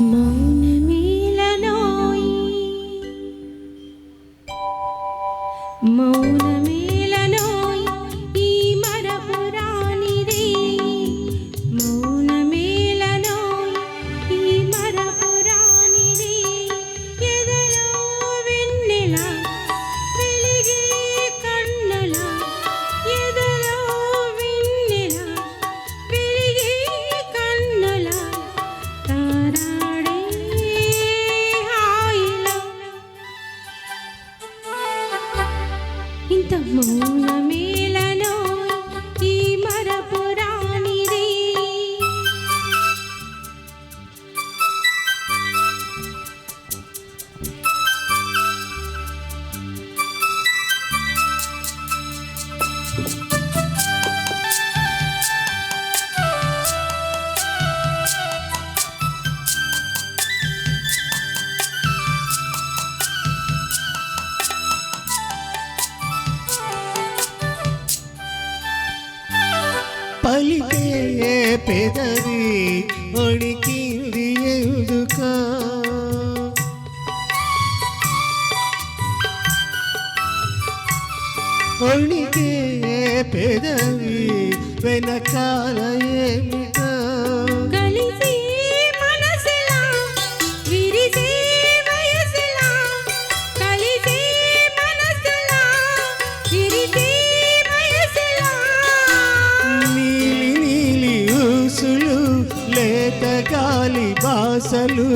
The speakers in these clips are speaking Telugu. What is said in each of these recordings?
mon ami ఇంత మౌనమేలనో పలికే పెదవి ఒడికింది ఎందుక? ఒడికే పెదవి వెనకాల ఏమి ఆశలు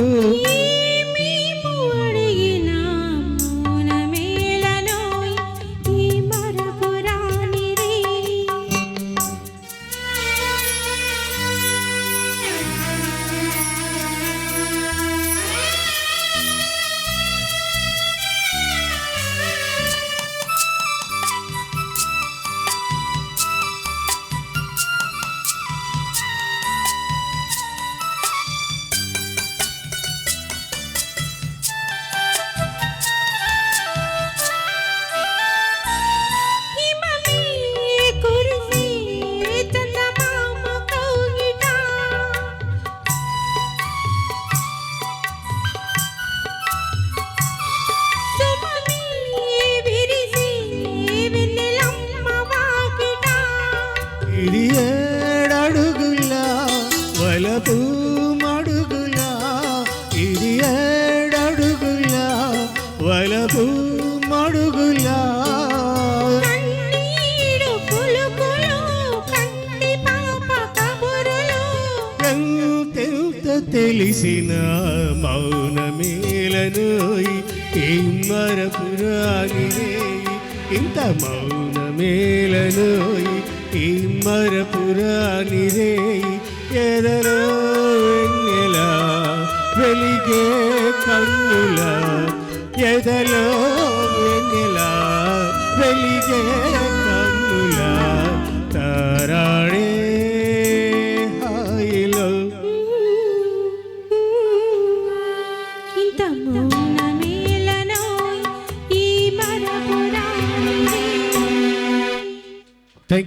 తెలిసిన మౌనమేలను ఈ మరపురాగిరే ఇంత మౌనమేలను ఈ మరపురానిరే ఎదలో వెన్నెల వెలిగే కన్నుల. ఎదలో వెన్నెల వెలిగే